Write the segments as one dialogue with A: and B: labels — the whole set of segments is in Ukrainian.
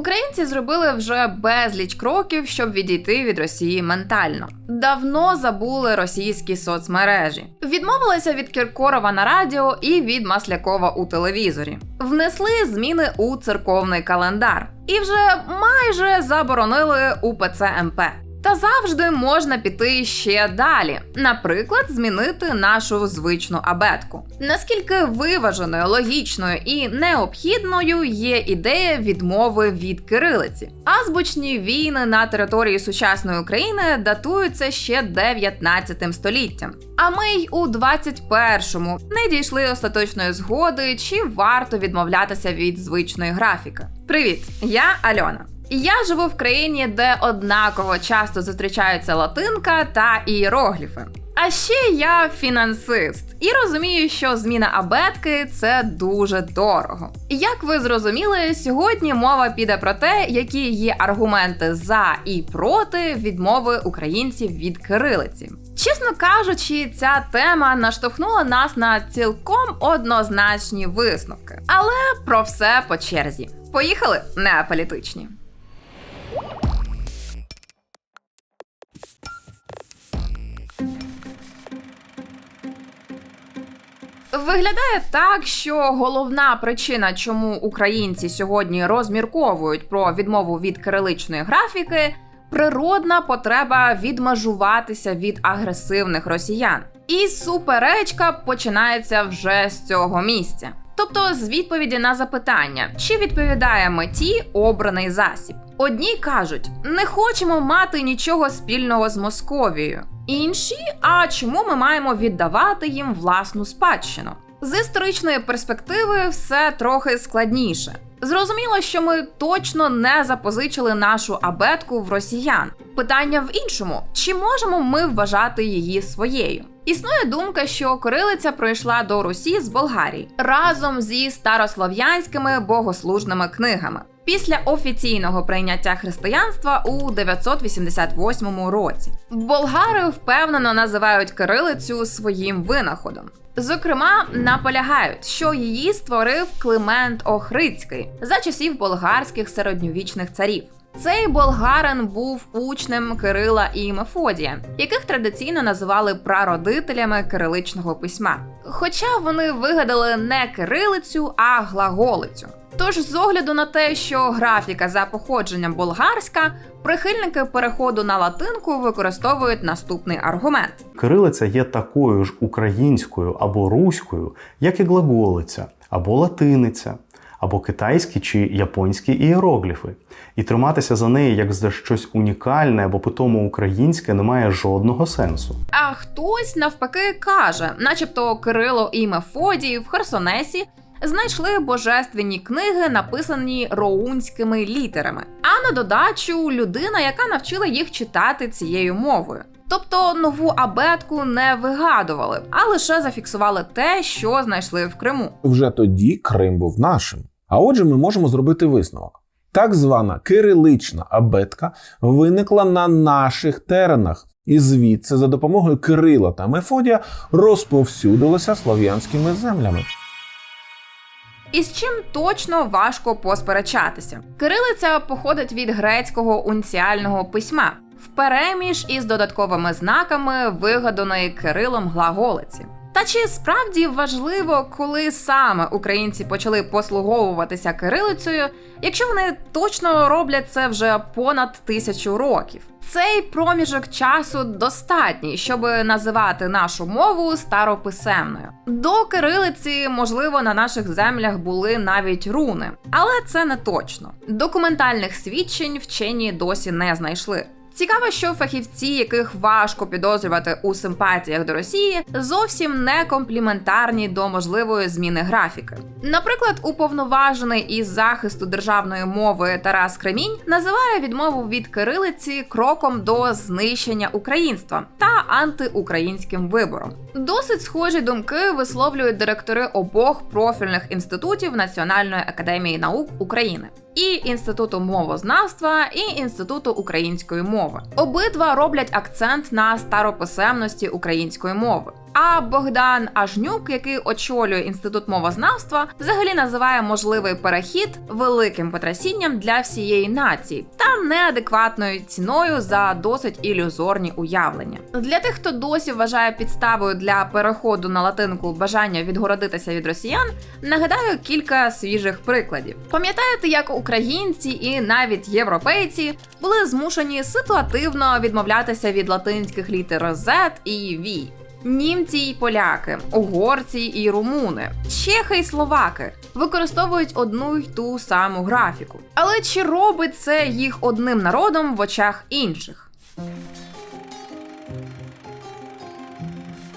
A: Українці зробили вже безліч кроків, щоб відійти від Росії ментально. Давно забули російські соцмережі, відмовилися від Кіркорова на радіо і від Маслякова у телевізорі, внесли зміни у церковний календар і вже майже заборонили УПЦ МП. Та завжди можна піти ще далі, наприклад, змінити нашу звичну абетку. Наскільки виваженою, логічною і необхідною є ідея відмови від кирилиці. Азбучні війни на території сучасної України датуються ще 19 століттям. А ми й у 21-му не дійшли остаточної згоди, чи варто відмовлятися від звичної графіки. Привіт, я Альона. Я живу в країні, де однаково часто зустрічаються латинка та ієрогліфи. А ще я фінансист і розумію, що зміна абетки це дуже дорого. Як ви зрозуміли, сьогодні мова піде про те, які є аргументи за і проти відмови українців від кирилиці. Чесно кажучи, ця тема наштовхнула нас на цілком однозначні висновки. Але про все по черзі. Поїхали не аполітичні. Виглядає так, що головна причина, чому українці сьогодні розмірковують про відмову від кириличної графіки, природна потреба відмежуватися від агресивних росіян. І суперечка починається вже з цього місця. Тобто з відповіді на запитання, чи відповідає меті обраний засіб. Одні кажуть, не хочемо мати нічого спільного з Московією. Інші, а чому ми маємо віддавати їм власну спадщину? З історичної перспективи все трохи складніше. Зрозуміло, що ми точно не запозичили нашу абетку в росіян. Питання в іншому: чи можемо ми вважати її своєю? Існує думка, що кирилиця прийшла до Русі з Болгарії разом зі старослов'янськими богослужними книгами після офіційного прийняття християнства у 988 році. Болгари впевнено називають кирилицю своїм винаходом. Зокрема, наполягають, що її створив Климент Охридський за часів болгарських середньовічних царів. Цей болгарин був учнем Кирила і Мефодія, яких традиційно називали прародителями кириличного письма. Хоча вони вигадали не кирилицю, а глаголицю. Тож, з огляду на те, що графіка за походженням болгарська, прихильники переходу на латинку використовують наступний аргумент.
B: Кирилиця є такою ж українською або руською, як і глаголиця, або латиниця, або китайські чи японські ієрогліфи. І триматися за неї як за щось унікальне або питомо українське не має жодного сенсу.
A: А хтось навпаки каже, начебто Кирило і Мефодій в Херсонесі знайшли божественні книги, написані роунськими літерами. А на додачу людина, яка навчила їх читати цією мовою. Тобто нову абетку не вигадували, а лише зафіксували те, що знайшли в Криму.
C: Вже тоді Крим був нашим. А отже, ми можемо зробити висновок. Так звана кирилична абетка виникла на наших теренах, і звідси за допомогою Кирила та Мефодія розповсюдилася слов'янськими землями.
A: І з чим точно важко посперечатися. Кирилиця походить від грецького унціального письма, впереміж із додатковими знаками вигаданої Кирилом глаголиці. Та чи справді важливо, коли саме українці почали послуговуватися кирилицею, якщо вони точно роблять це вже понад тисячу років? Цей проміжок часу достатній, щоб називати нашу мову старописемною. До кирилиці, можливо, на наших землях були навіть руни, але це не точно. Документальних свідчень вчені досі не знайшли. Цікаво, що фахівці, яких важко підозрювати у симпатіях до Росії, зовсім не компліментарні до можливої зміни графіки. Наприклад, уповноважений із захисту державної мови Тарас Кремінь називає відмову від кирилиці кроком до знищення українства та антиукраїнським вибором. Досить схожі думки висловлюють директори обох профільних інститутів Національної академії наук України. І Інституту мовознавства, і Інституту української мови. Обидва роблять акцент на старописемності української мови. А Богдан Ажнюк, який очолює інститут мовознавства, взагалі називає можливий перехід великим потрясінням для всієї нації та неадекватною ціною за досить ілюзорні уявлення. Для тих, хто досі вважає підставою для переходу на латинку бажання відгородитися від росіян, нагадаю кілька свіжих прикладів. Пам'ятаєте, як українці і навіть європейці були змушені ситуативно відмовлятися від латинських літер Z і V? Німці й поляки, угорці і румуни, чехи й словаки використовують одну й ту саму графіку. Але чи робить це їх одним народом в очах інших?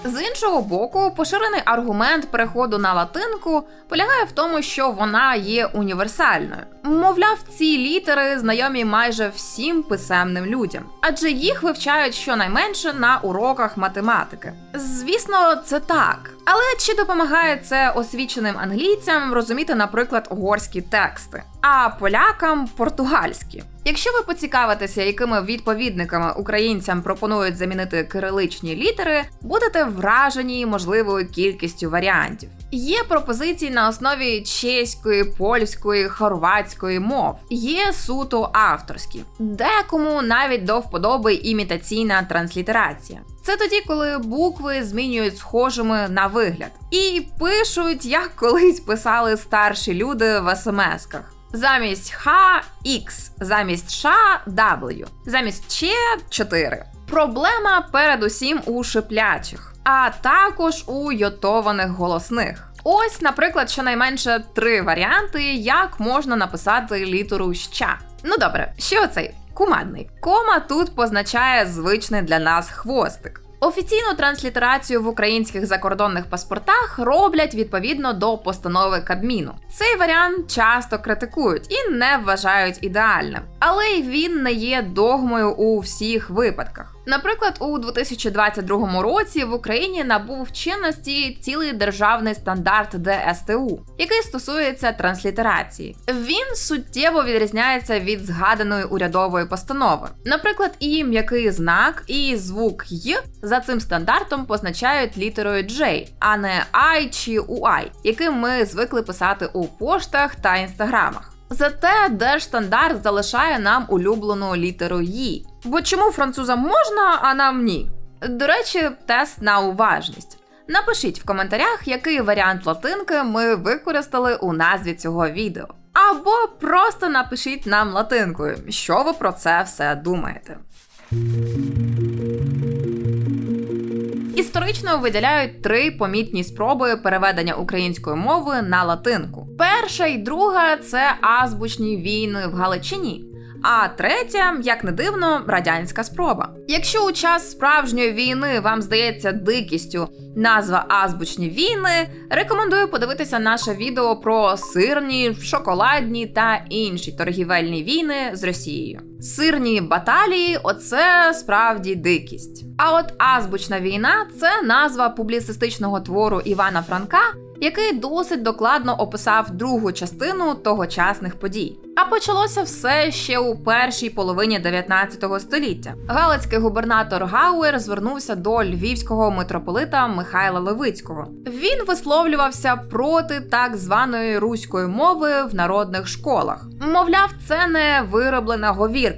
A: З іншого боку, поширений аргумент переходу на латинку полягає в тому, що вона є універсальною. Мовляв, ці літери знайомі майже всім писемним людям, адже їх вивчають щонайменше на уроках математики. Звісно, це так. Але чи допомагає це освіченим англійцям розуміти, наприклад, угорські тексти, а полякам португальські? Якщо ви поцікавитеся, якими відповідниками українцям пропонують замінити кириличні літери, будете вражені можливою кількістю варіантів. Є пропозиції на основі чеської, польської, хорватської мов, є суто авторські, декому навіть до вподоби імітаційна транслітерація. Це тоді, коли букви змінюють схожими на вигляд і пишуть, як колись писали старші люди в смс-ках. Замість Х X, замість Ш W, замість Ч 4. Проблема передусім у шиплячих, а також у йотованих голосних. Ось, наприклад, щонайменше три варіанти, як можна написати літеру ща. Ну добре, ще оцей кумедний. Кома тут позначає звичний для нас хвостик. Офіційну транслітерацію в українських закордонних паспортах роблять відповідно до постанови Кабміну. Цей варіант часто критикують і не вважають ідеальним, але й він не є догмою у всіх випадках. Наприклад, у 2022 році в Україні набув чинності цілий державний стандарт ДСТУ, який стосується транслітерації. Він суттєво відрізняється від згаданої урядової постанови. Наприклад, і м'який знак, і звук й за цим стандартом позначають літерою J, а не I чи UI, яким ми звикли писати у поштах та інстаграмах. Зате держстандарт залишає нам улюблену літеру «Ї». Бо чому французам можна, а нам ні? До речі, тест на уважність. Напишіть в коментарях, який варіант латинки ми використали у назві цього відео. Або просто напишіть нам латинкою, що ви про це все думаєте. Історично виділяють три помітні спроби переведення української мови на латинку. Перша і друга це азбучні війни в Галичині. А третя, як не дивно, радянська спроба. Якщо у час справжньої війни вам здається дикістю назва азбучні війни, рекомендую подивитися наше відео про сирні, шоколадні та інші торгівельні війни з Росією. Сирні баталії оце справді дикість. А от азбучна війна це назва публіцистичного твору Івана Франка, який досить докладно описав другу частину тогочасних подій. А почалося все ще у першій половині 19 століття. Галицький губернатор Гауер звернувся до львівського митрополита Михайла Левицького. Він висловлювався проти так званої руської мови в народних школах. Мовляв, це не вироблена говірка.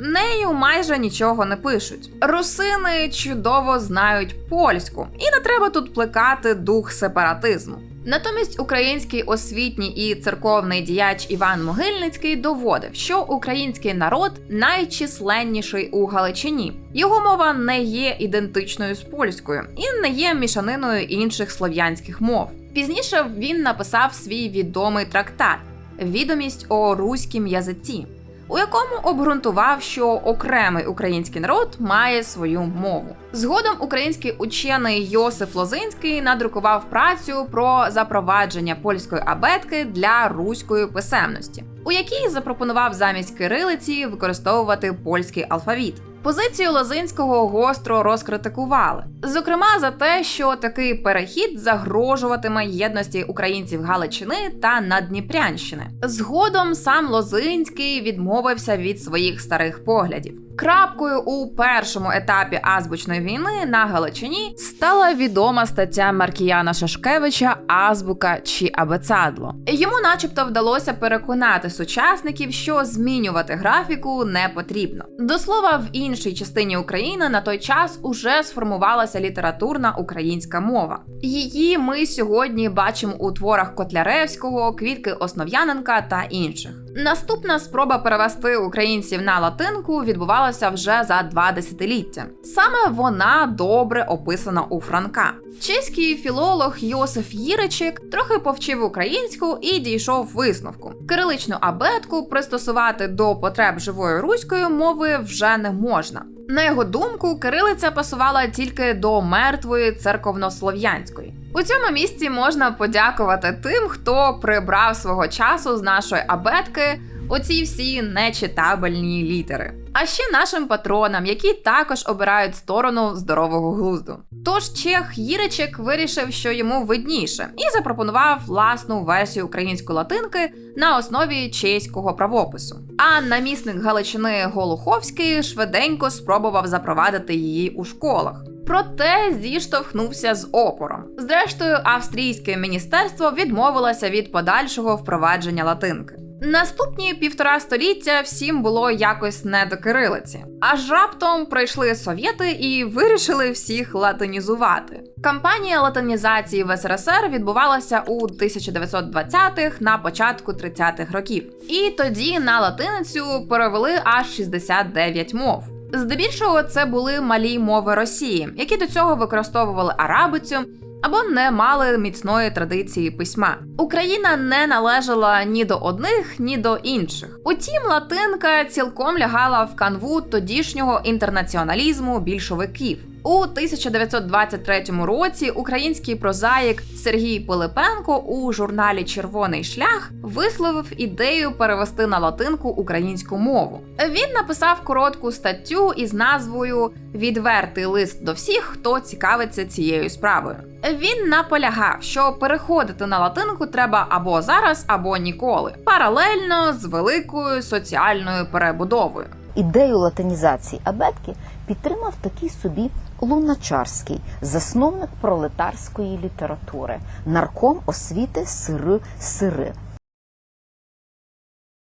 A: Нею майже нічого не пишуть. Русини чудово знають польську, і не треба тут плекати дух сепаратизму. Натомість український освітній і церковний діяч Іван Могильницький доводив, що український народ найчисленніший у Галичині. Його мова не є ідентичною з польською і не є мішаниною інших слов'янських мов. Пізніше він написав свій відомий трактат Відомість о руськім язиці, у якому обґрунтував, що окремий український народ має свою мову. Згодом український учений Йосиф Лозинський надрукував працю про запровадження польської абетки для руської писемності, у якій запропонував замість кирилиці використовувати польський алфавіт. Позицію Лозинського гостро розкритикували, зокрема за те, що такий перехід загрожуватиме єдності українців Галичини та Надніпрянщини. Згодом сам Лозинський відмовився від своїх старих поглядів. Крапкою у першому етапі азбучної війни на Галичині стала відома стаття Маркіяна Шашкевича Азбука чи Абецадло. Йому, начебто, вдалося переконати сучасників, що змінювати графіку не потрібно. До слова, в іншій частині України на той час уже сформувалася літературна українська мова. Її ми сьогодні бачимо у творах Котляревського, Квітки Основ'яненка та інших. Наступна спроба перевести українців на латинку відбувалася вже за два десятиліття. Саме вона добре описана у Франка. Чеський філолог Йосиф Їричик трохи повчив українську і дійшов висновку. Кириличну абетку пристосувати до потреб живої руської мови вже не можна. На його думку, кирилиця пасувала тільки до мертвої церковнослов'янської. У цьому місці можна подякувати тим, хто прибрав свого часу з нашої абетки оці всі нечитабельні літери. А ще нашим патронам, які також обирають сторону здорового глузду. Тож чех Їричек вирішив, що йому видніше, і запропонував власну версію української латинки на основі чеського правопису. А намісник Галичини Голуховський швиденько спробував запровадити її у школах. Проте зіштовхнувся з опором. Зрештою, австрійське міністерство відмовилося від подальшого впровадження латинки. Наступні півтора століття всім було якось не до кирилиці. Аж раптом прийшли совєти і вирішили всіх латинізувати. Кампанія латинізації в СРСР відбувалася у 1920-х на початку 30-х років. І тоді на латиницю перевели аж 69 мов. Здебільшого це були малі мови Росії, які до цього використовували арабицю або не мали міцної традиції письма. Україна не належала ні до одних, ні до інших. Утім, латинка цілком лягала в канву тодішнього інтернаціоналізму більшовиків. У 1923 році український прозаїк Сергій Пилипенко у журналі Червоний шлях висловив ідею перевести на латинку українську мову. Він написав коротку статтю із назвою Відвертий лист до всіх, хто цікавиться цією справою. Він наполягав, що переходити на латинку треба або зараз, або ніколи, паралельно з великою соціальною перебудовою.
D: Ідею латинізації абетки підтримав такий собі Луначарський, засновник пролетарської літератури, нарком освіти Сири Сири.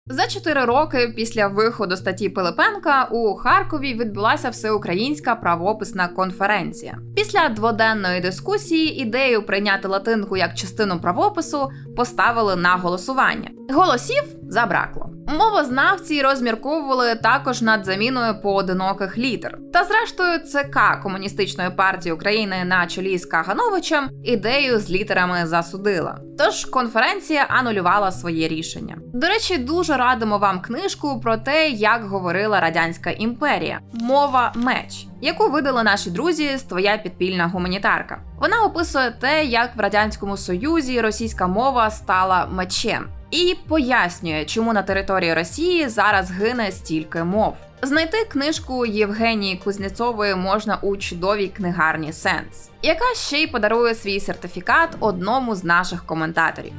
A: За чотири роки після виходу статті Пилипенка у Харкові відбулася всеукраїнська правописна конференція. Після дводенної дискусії ідею прийняти латинку як частину правопису поставили на голосування. Голосів забракло. Мовознавці розмірковували також над заміною поодиноких літер. Та зрештою, ЦК Комуністичної партії України на чолі з Кагановичем ідею з літерами засудила. Тож конференція анулювала своє рішення. До речі, дуже радимо вам книжку про те, як говорила радянська імперія мова меч, яку видали наші друзі з твоя підпільна гуманітарка. Вона описує те, як в радянському союзі російська мова стала мечем. І пояснює, чому на території Росії зараз гине стільки мов. Знайти книжку Євгенії Кузнєцової можна у чудовій книгарні Сенс, яка ще й подарує свій сертифікат одному з наших коментаторів.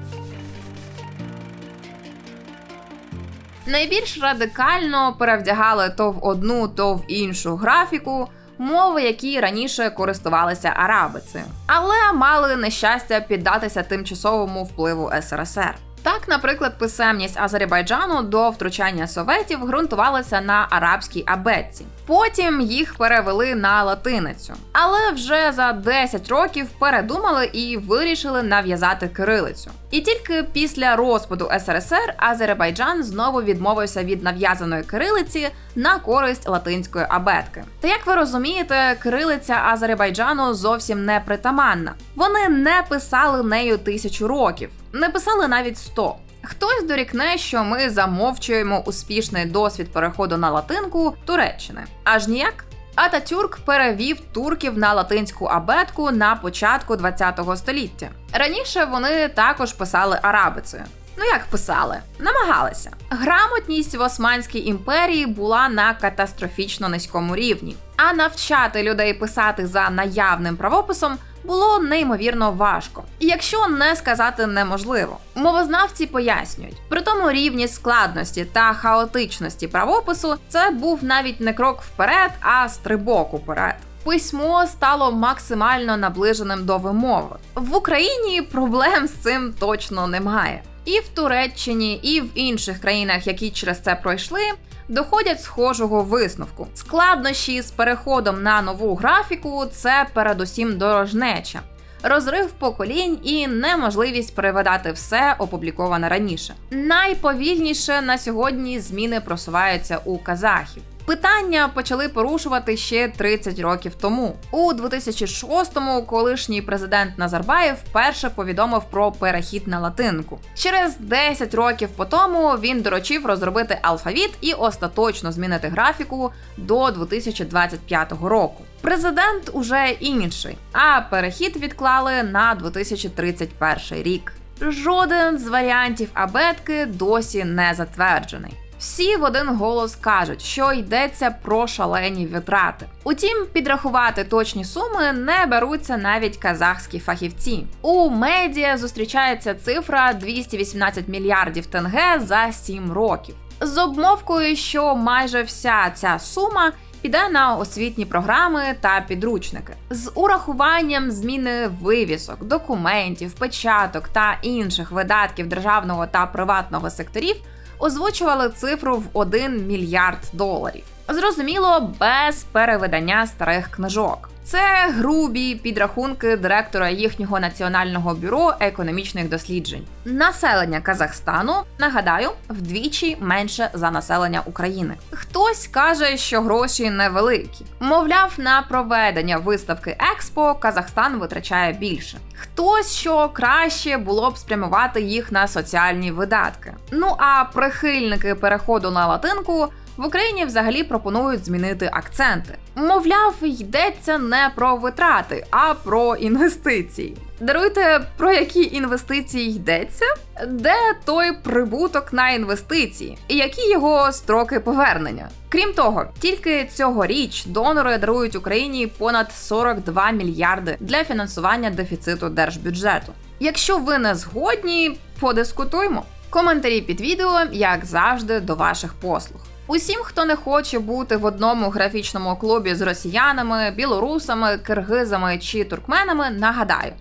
A: Найбільш радикально перевдягали то в одну, то в іншу графіку мови, які раніше користувалися арабицею, але мали нещастя піддатися тимчасовому впливу СРСР. Так, наприклад, писемність Азербайджану до втручання советів ґрунтувалася на арабській абетці. Потім їх перевели на латиницю. Але вже за 10 років передумали і вирішили нав'язати кирилицю. І тільки після розпаду СРСР Азербайджан знову відмовився від нав'язаної кирилиці на користь латинської абетки. Та як ви розумієте, кирилиця Азербайджану зовсім не притаманна. Вони не писали нею тисячу років, не писали навіть сто. Хтось дорікне, що ми замовчуємо успішний досвід переходу на латинку Туреччини. Аж ніяк. Ататюрк перевів турків на латинську абетку на початку ХХ століття. Раніше вони також писали арабицею. Ну як писали, намагалися. Грамотність в Османській імперії була на катастрофічно низькому рівні, а навчати людей писати за наявним правописом було неймовірно важко, якщо не сказати неможливо. Мовознавці пояснюють, при тому рівні складності та хаотичності правопису це був навіть не крок вперед, а стрибок уперед. Письмо стало максимально наближеним до вимови. В Україні проблем з цим точно немає. І в Туреччині, і в інших країнах, які через це пройшли, доходять схожого висновку. Складнощі з переходом на нову графіку це передусім дорожнеча. Розрив поколінь і неможливість перевидати все опубліковане раніше. Найповільніше на сьогодні зміни просуваються у казахів. Питання почали порушувати ще 30 років тому. У 2006-му колишній президент Назарбаєв вперше повідомив про перехід на латинку. Через 10 років по тому він доручив розробити алфавіт і остаточно змінити графіку до 2025 року. Президент уже інший, а перехід відклали на 2031 рік. Жоден з варіантів абетки досі не затверджений. Всі в один голос кажуть, що йдеться про шалені витрати. Утім, підрахувати точні суми не беруться навіть казахські фахівці. У медіа зустрічається цифра 218 мільярдів тенге за 7 років. З обмовкою, що майже вся ця сума піде на освітні програми та підручники з урахуванням зміни вивісок, документів, печаток та інших видатків державного та приватного секторів озвучували цифру в 1 мільярд доларів. Зрозуміло, без перевидання старих книжок. Це грубі підрахунки директора їхнього національного бюро економічних досліджень. Населення Казахстану, нагадаю, вдвічі менше за населення України. Хтось каже, що гроші невеликі. Мовляв, на проведення виставки Експо Казахстан витрачає більше. Хтось що краще було б спрямувати їх на соціальні видатки. Ну а прихильники переходу на латинку в Україні взагалі пропонують змінити акценти. Мовляв, йдеться не про витрати, а про інвестиції. Даруйте, про які інвестиції йдеться, де той прибуток на інвестиції, і які його строки повернення. Крім того, тільки цьогоріч донори дарують Україні понад 42 мільярди для фінансування дефіциту держбюджету. Якщо ви не згодні, подискутуймо. Коментарі під відео, як завжди, до ваших послуг. Усім, хто не хоче бути в одному графічному клубі з росіянами, білорусами, киргизами чи туркменами, нагадаю.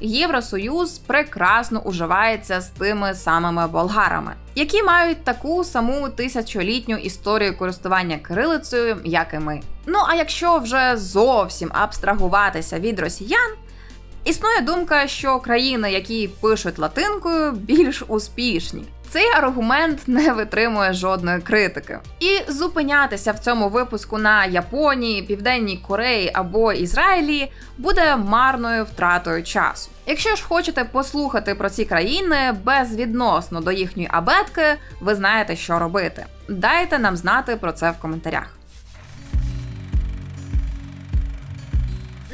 A: Євросоюз прекрасно уживається з тими самими болгарами, які мають таку саму тисячолітню історію користування кирилицею, як і ми. Ну а якщо вже зовсім абстрагуватися від росіян, існує думка, що країни, які пишуть латинкою, більш успішні. Цей аргумент не витримує жодної критики. І зупинятися в цьому випуску на Японії, Південній Кореї або Ізраїлі буде марною втратою часу. Якщо ж хочете послухати про ці країни безвідносно до їхньої абетки, ви знаєте, що робити. Дайте нам знати про це в коментарях.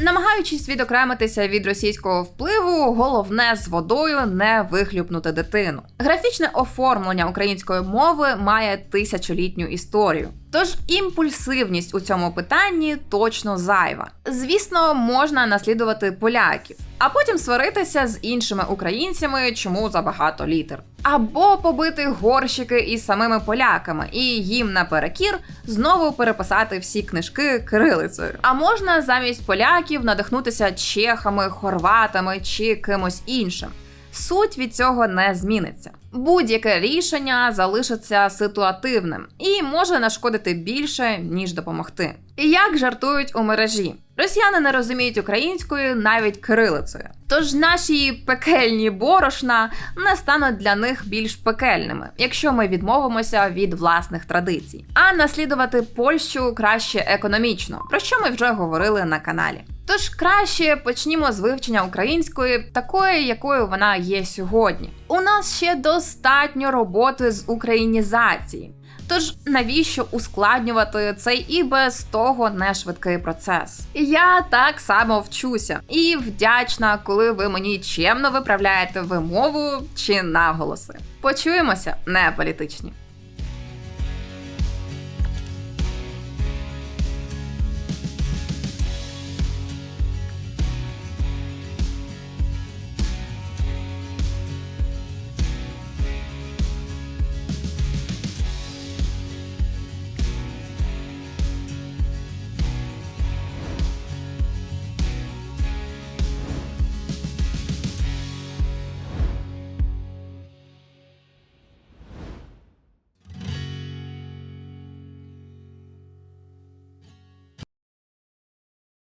A: Намагаючись відокремитися від російського впливу, головне з водою не вихлюпнути дитину. Графічне оформлення української мови має тисячолітню історію. Тож імпульсивність у цьому питанні точно зайва. Звісно, можна наслідувати поляків, а потім сваритися з іншими українцями, чому забагато літер. Або побити горщики із самими поляками і їм наперекір знову переписати всі книжки кирилицею. А можна замість поляків надихнутися чехами, хорватами чи кимось іншим. Суть від цього не зміниться. Будь-яке рішення залишиться ситуативним і може нашкодити більше, ніж допомогти. І як жартують у мережі, росіяни не розуміють українською навіть кирилицею. Тож наші пекельні борошна не стануть для них більш пекельними, якщо ми відмовимося від власних традицій. А наслідувати Польщу краще економічно, про що ми вже говорили на каналі. Тож краще почнімо з вивчення української, такої, якою вона є сьогодні. У нас ще достатньо роботи з українізації. Тож навіщо ускладнювати цей і без того не швидкий процес? Я так само вчуся і вдячна, коли ви мені чемно виправляєте вимову чи наголоси. Почуємося, не політичні.